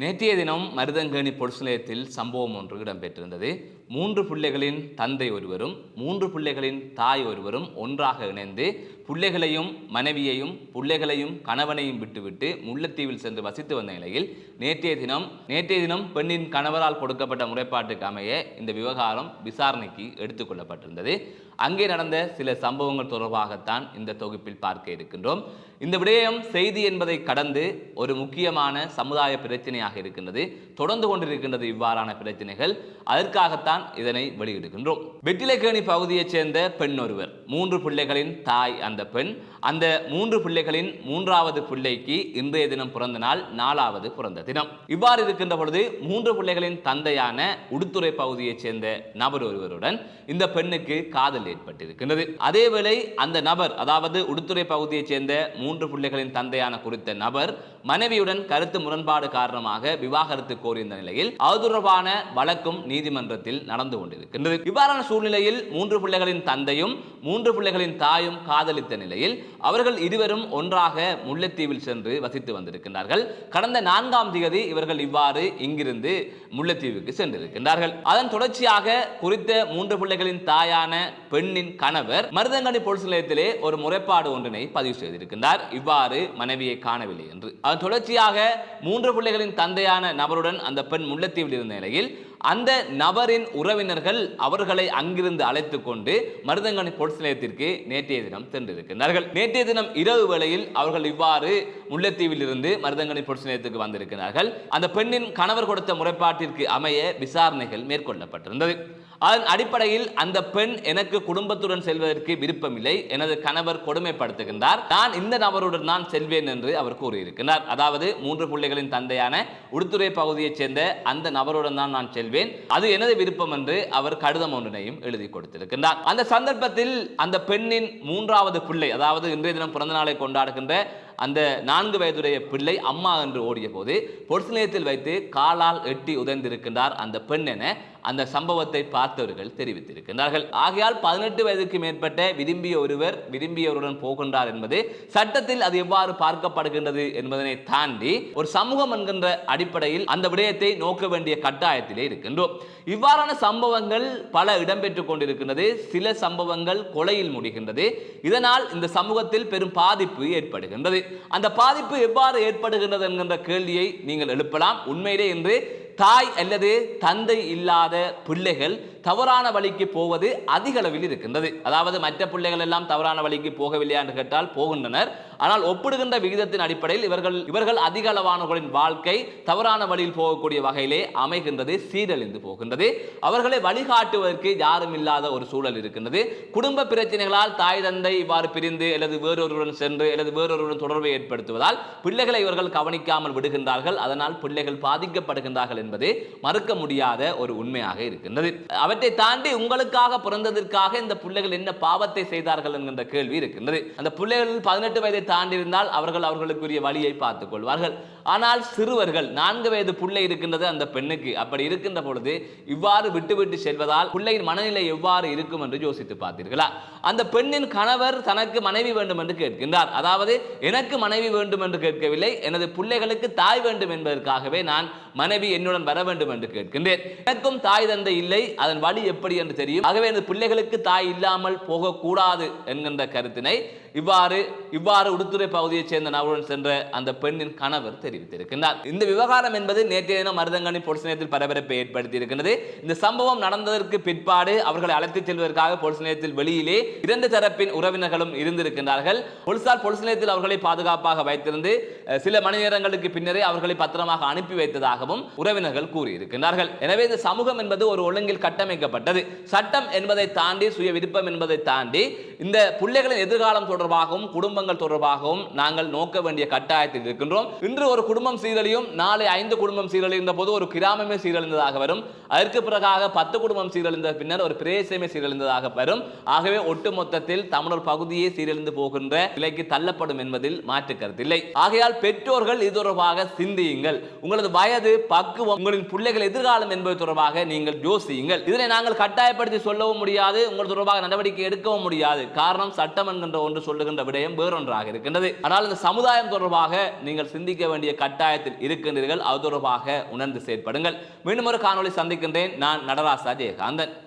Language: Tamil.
நேற்றைய தினம் மருதங்கேணி பொலிஸ் நிலையத்தில் சம்பவம் ஒன்று இடம்பெற்றிருந்தது. மூன்று பிள்ளைகளின் தந்தை ஒருவரும் மூன்று பிள்ளைகளின் தாய் ஒருவரும் ஒன்றாக இணைந்து பிள்ளைகளையும் மனைவியையும் பிள்ளைகளையும் கணவனையும் விட்டுவிட்டு முல்லைத்தீவில் சென்று வசித்து வந்த நிலையில் நேற்றைய தினம் நேற்றைய தினம் பெண்ணின் கணவரால் கொடுக்கப்பட்ட முறைப்பாட்டுக்கு அமைய இந்த விவகாரம் விசாரணைக்கு எடுத்துக்கொள்ளப்பட்டிருந்தது அங்கே நடந்த சில சம்பவங்கள் தொடர்பாகத்தான் இந்த தொகுப்பில் பார்க்க இருக்கின்றோம். இந்த விடயம் செய்தி என்பதை கடந்து ஒரு முக்கியமான சமுதாய பிரச்சனையாக இருக்கின்றது. தொடர்ந்து கொண்டிருக்கின்றது இவ்வாறான பிரச்சனைகள். அதற்காகத்தான் இதனை வெளியிடுகின்றோம். வெற்றிலைக்கேணி பகுதியைச் சேர்ந்த பெண் ஒருவர் மூன்று பிள்ளைகளின் தாய் அந்த பெண் அந்த மூன்று பிள்ளைகளின் மூன்றாவது பிள்ளைக்கு இன்றைய தினம் பிறந்த நாள் நாலாவது பிறந்த தினம். இவ்வாறு இருக்கின்ற பொழுது மூன்று பிள்ளைகளின் தந்தையான உடுத்துறை பகுதியைச் சேர்ந்த நபர் ஒருவருடன் இந்த பெண்ணுக்கு காதல் ஏற்பட்டிருக்கின்றது. அதேவேளை அந்த நபர் அதாவது உடுத்துறை பகுதியைச் சேர்ந்த மூன்று பிள்ளைகளின் தந்தையான குறித்த நபர் மனைவியுடன் கருத்து முரண்பாடு காரணமாக விவாகரத்து கோரியிருந்த நிலையில் அது தொடர்பான வழக்கும் நீதிமன்றத்தில் நடந்து கொண்டிருக்கின்றது. இவ்வாறான சூழ்நிலையில் மூன்று பிள்ளைகளின் தந்தையும் மூன்று பிள்ளைகளின் தாயும் காதலித்த நிலையில் அவர்கள் இருவரும் ஒன்றாக முல்லைத்தீவில் சென்று வசித்து வந்திருக்கின்றார்கள். கடந்த நான்காம் தேதி இவர்கள் இவ்வாறு இங்கிருந்து முல்லைத்தீவுக்கு சென்றிருக்கின்றார்கள். அதன் தொடர்ச்சியாக குறித்த மூன்று பிள்ளைகளின் தாயான பெண்ணின் கணவர் மருதங்கனி பொருள் நிலையத்திலே ஒரு முறைப்பாடு ஒன்றினை பதிவு செய்திருக்கின்றார். இவ்வாறு மனைவியை காணவில்லை என்று. தொடர்ச்சியாக மூன்று பிள்ளைகளின் தந்தையான நபருடன் அந்த பெண் முல்லைத்தீவில் இருந்த நிலையில் அந்த நபரின் உறவினர்கள் அவர்களை அங்கிருந்து அழைத்து கொண்டு மருதங்கனி போலீஸ் நிலையத்திற்கு நேற்றைய தினம் சென்றிருக்கிறார்கள் நேற்றைய தினம் இரவு வேளையில் அவர்கள் இவ்வாறு முல்லைத்தீவில் இருந்து மருதங்கனி போலீஸ் நிலையத்துக்கு வந்திருக்கிறார்கள். அந்த பெண்ணின் கணவர் கொடுத்த முறைப்பாட்டிற்கு அமைய விசாரணைகள் மேற்கொள்ளப்பட்டிருந்தது. அதன் அடிப்படையில் அந்த பெண் எனக்கு குடும்பத்துடன் செல்வதற்கு விருப்பமில்லை எனது கணவர் கொடுமைப்படுத்துகின்றார். நான் இந்த நபருடன் தான் செல்வேன் என்று அவர் கூறியிருக்கிறார் அதாவது மூன்று பிள்ளைகளின் தந்தையான உடுத்துறை பகுதியைச் சேர்ந்த அந்த நபருடன் தான் நான் செல்வேன். அது எனது விருப்பம் என்று அவர் கடிதம் ஒன்றினையும் எழுதி கொடுத்திருக்கின்றார். அந்த சந்தர்ப்பத்தில் அந்த பெண்ணின் மூன்றாவது பிள்ளை அதாவது இன்றைய தினம் பிறந்த நாளை கொண்டாடுகின்ற அந்த நான்கு வயதுடைய பிள்ளை அம்மா என்று ஓடிய போது பொலிஸ் நிலையத்தில் வைத்து காலால் எட்டி உதைந்திருக்கின்றார் அந்த பெண் என அந்த சம்பவத்தை பார்த்தவர்கள் தெரிவித்திருக்கின்றார்கள். ஆகையால் பதினெட்டு வயதுக்கு மேற்பட்ட விரும்பிய ஒருவர் விரும்பியவருடன் போகின்றார் என்பது சட்டத்தில் அது எவ்வாறு பார்க்கப்படுகின்றது என்பதனை தாண்டி ஒரு சமூகம் என்கின்ற அடிப்படையில் அந்த விடயத்தை நோக்க வேண்டிய கட்டாயத்திலே இருக்கின்றோம். இவ்வாறான சம்பவங்கள் பல இடம்பெற்றுக் கொண்டிருக்கின்றது. சில சம்பவங்கள் கொலையில் முடிகின்றது. இதனால் இந்த சமூகத்தில் பெரும் பாதிப்பு ஏற்படுகின்றது. அந்த பாதிப்பு எவ்வாறு ஏற்படுகின்றது என்கின்ற கேள்வியை நீங்கள் எழுப்பலாம். உண்மையிலே என்று தாய் அல்லது தந்தை இல்லாத பிள்ளைகள் தவறான வழிக்கு போவது அதிக அளவில் இருக்கின்றது. அதாவது மற்ற பிள்ளைகள் எல்லாம் தவறான வழிக்கு போகவில்லையா என்று கேட்டால் போகின்றனர். ஆனால் ஒப்பிடுகின்ற விகிதத்தின் அடிப்படையில் இவர்கள் இவர்கள் அதிக அளவானவர்களின் வாழ்க்கை தவறான வழியில் போகக்கூடிய வகையிலே அமைகின்றது சீரழிந்து போகின்றது. அவர்களை வழிகாட்டுவதற்கு யாரும் இல்லாத ஒரு சூழல் இருக்கின்றது. குடும்ப பிரச்சனைகளால் தாய் தந்தை இவ்வாறு பிரிந்து அல்லது வேறொருவருடன் சென்று அல்லது வேறொருவருடன் தொடர்பை ஏற்படுத்துவதால் பிள்ளைகளை இவர்கள் கவனிக்காமல் விடுகின்றார்கள். அதனால் பிள்ளைகள் பாதிக்கப்படுகின்றார்கள் என்பது மறுக்க முடியாத ஒரு உண்மையாக இருக்கின்றது. அவற்றை தாண்டி உங்களுக்காக பிறந்ததற்காக இந்த பிள்ளைகள் என்ன பாவத்தை செய்தார்கள் என்கின்ற கேள்வி இருக்கின்றது. அந்த பிள்ளைகள் பதினெட்டு வயதை தாண்டியிருந்தால் அவர்கள் அவர்களுக்குரிய வழியை பார்த்துக் கொள்வார்கள் ஆனால் சிறுவர்கள் நான்கு வயது பிள்ளை இருக்கின்றது அந்த பெண்ணுக்கு. அப்படி இருக்கின்ற பொழுது இவ்வாறு விட்டுவிட்டு செல்வதால் பிள்ளையின் மனநிலை எவ்வாறு இருக்கும் என்று யோசித்து பார்த்தீர்களா? அந்த பெண்ணின் கணவர் தனக்கு மனைவி வேண்டும் என்று கேட்கின்றார். அதாவது எனக்கு மனைவி வேண்டும் என்று கேட்கவில்லை. எனது பிள்ளைகளுக்கு தாய் வேண்டும் என்பதற்காகவே நான் மனைவி என்னுடன் வர வேண்டும் என்று கேட்கின்றேன். எனக்கும் தாய் தந்தை இல்லை. அதன் வழி எப்படி என்று தெரியும்? ஆகவே எனது பிள்ளைகளுக்கு தாய் இல்லாமல் போகக்கூடாது என்கின்ற கருத்தினை இவ்வாறு இவ்வாறு உடுத்துறை பகுதியைச் சேர்ந்த நபருடன் சென்ற அந்த பெண்ணின் கணவர் தெரியும் தெரிவித்திருக்கின்றார் இந்த விவகாரம் என்பது நேற்றைய தினம் மருதங்கனி பொலிஸ் நிலையத்தில் பரபரப்பை ஏற்படுத்தியிருக்கிறது இந்த சம்பவம் நடந்ததற்கு பிற்பாடு அவர்களை அழைத்துச் செல்வதற்காக பொலிஸ் நிலையத்தில் வெளியிலே இரண்டு தரப்பின் உறவினர்களும் இருந்திருக்கின்றார்கள். போலீசார் பொலிஸ் நிலையத்தில் அவர்களை பாதுகாப்பாக வைத்திருந்து சில மணி நேரங்களுக்கு பின்னரே அவர்களை பத்திரமாக அனுப்பி வைத்ததாகவும் உறவினர்கள் கூறியிருக்கின்றார்கள். எனவே இந்த சமூகம் என்பது ஒரு ஒழுங்கில் கட்டமைக்கப்பட்டது. சட்டம் என்பதை தாண்டி சுய விருப்பம் என்பதை தாண்டி இந்த பிள்ளைகளின் எதிர்காலம் தொடர்பாகவும் குடும்பங்கள் தொடர்பாகவும் நாங்கள் நோக்க வேண்டிய கட்டாயத்தில் இருக்கின்றோம். இன்று ஒரு குடும்பம் சீரழியும் நாளை ஐந்து குடும்பம் சீரழிந்த போது ஒரு கிராமமே சீரழிந்ததாக வரும். அதற்கு பிறகாக பத்து குடும்பம் சீரழிந்த பின்னர் ஒரு பிரேசமே சீரழிந்ததாக வரும். ஆகவே ஒட்டுமொத்தத்தில் தமிழர் பகுதியே சீரழிந்து போகின்ற நிலைக்கு தள்ளப்படும் என்பதில் மாற்று கருத்தில்லை ஆகையால் பெற்றோர்கள் இது தொடர்பாக சிந்தியுங்கள். உங்களது வயது பக்குவம் உங்களின் பிள்ளைகள் எதிர்காலம் என்பது தொடர்பாக நீங்கள் யோசியுங்கள். இதனை நாங்கள் கட்டாயப்படுத்தி சொல்லவும் முடியாது உங்கள் தொடர்பாக நடவடிக்கை எடுக்கவும் முடியாது. காரணம் சட்டம் என்கின்ற ஒன்று சொல்லுகின்ற விடயம் வேறொன்றாக இருக்கின்றது. ஆனால் இந்த சமுதாயம் தொடர்பாக நீங்கள் சிந்திக்க வேண்டிய கட்டாயத்தில் இருக்கின்றீர்கள் அது தொடர்பாக உணர்ந்து செயற்படுங்கள். மீண்டும் ஒரு காணொளி சந்திக்கின்றேன். நான் நடராசா ஜெயகாந்தன்.